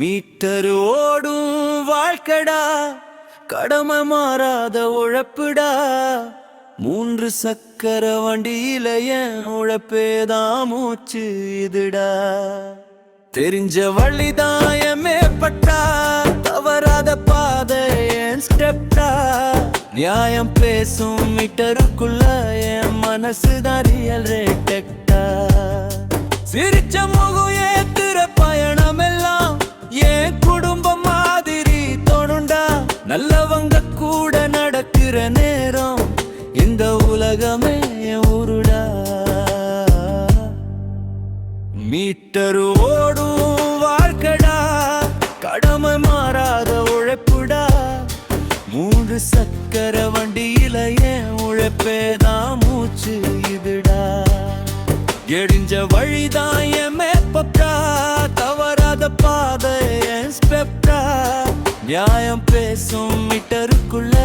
Metre ஓடும் வாழ்க்கடா கடமை மாறாத உழப்புடா. மூன்று சக்கர வண்டியில என் உழப்பேதான் மூச்சு இதுடா. தெரிஞ்ச வழிதாயமே பட்டா தவறாத பாதை என் ஸ்டெப்டா நியாயம் பேசும் மீட்டருக்குள்ள என் மனசு தான் ரியல் ரேட்டா சிரிச்ச முகம் நல்லவங்க கூட நடக்கிற நேரம் இந்த உலகமே உருடா ஊருடா. மீட்டர் ஓடும் வாழ்க்கடா கடமை மாறாத உழைப்புடா. மூன்று சக்கர வண்டியில என் உழைப்பேதான் மூச்சு இதுடா. எடிஞ்ச வழிதான் என் மேப்பப்டா தவறாத பாதை என் ஸ்டெப்டா நியாயம் பேசும் மீட்டருக்குள்ள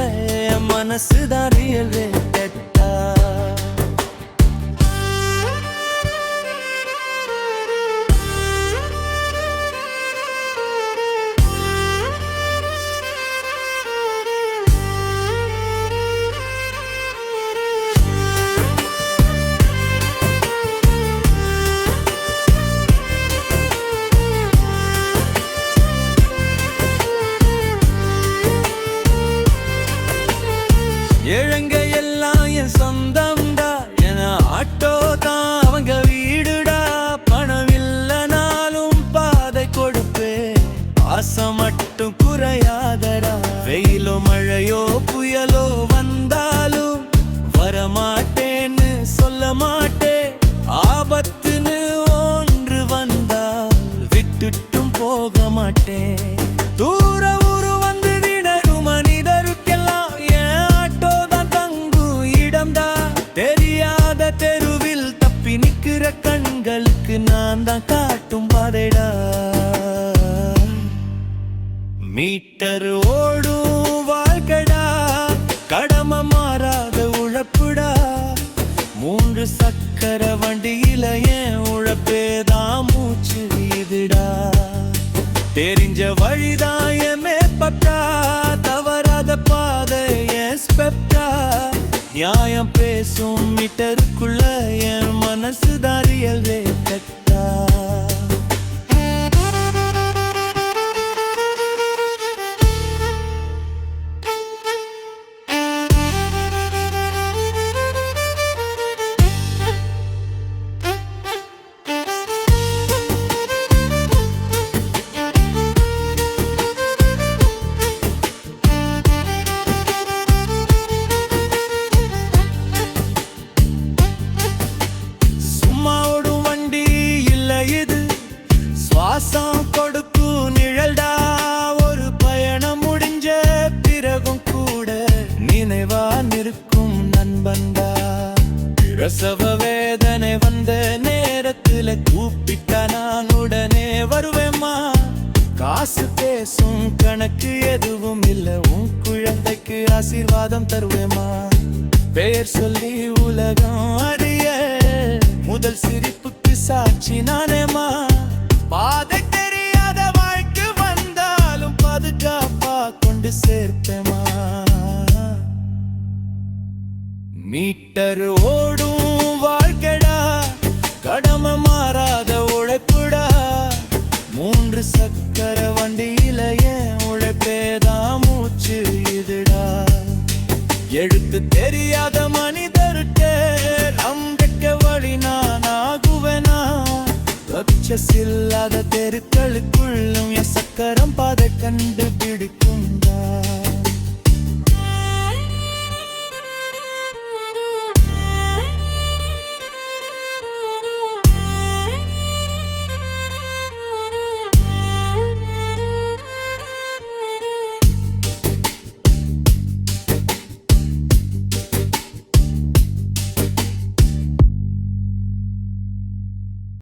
மனசுதான் ரியல் ரேட்டா ஆட்டோ தான் அவங்க வீடுடா. பணம் இல்லைனாலும் பாதை கொடுப்பே. ஆசை மட்டும் குறையாதடா நிக்கிற கண்களுக்கு நான் தான் காட்டும் பாதைடா. மீட்டர் ஓடும் வாழ்க்கடா. கடமை மாறாத உழப்புடா. மூன்று சக்கர வண்டியில ஏன் உழப்பே தான் மூச்சு இதுடா தெரிஞ்ச வழிதான் என் மேப்பட்டா தவறாத பாதை என் ஸ்பெப்டா நியாயம் பேசும் மீட்டருக்குள்ள என் மனசு தாரியல் ரேட்டா பிரசவ வேதனை வந்த நேரத்துல கூப்பிட்டா நான் உடனே வருவேம்மா. காசு பேசும் கணக்கு எதுவும் இல்ல உன் குழந்தைக்கு ஆசீர்வாதம் தருவேம்மா. பெயர் சொல்லி உலகம் அறிய முதல் சிரிப்புக்கு சாட்சி நானேமா பாதை தெரியாத வாழ்க்கை வந்தாலும் பாதுகாப்பா கொண்டு சேர்ப்பேமா மீட்டர் ஓ கடமை மாறாத உழைப்புடா. மூன்று சக்கர வண்டியில ஏன் உழைப்பேதான் மூச்சு இதுடா. எழுத்து தெரியாத மனிதருட்டே நம்பிக்க வழி நான் ஆகுவேனா? லட்சஸ் இல்லாத தெருக்களுக்குள்ளும் என் சக்கரம் பாதை கண்டுபிடிக்க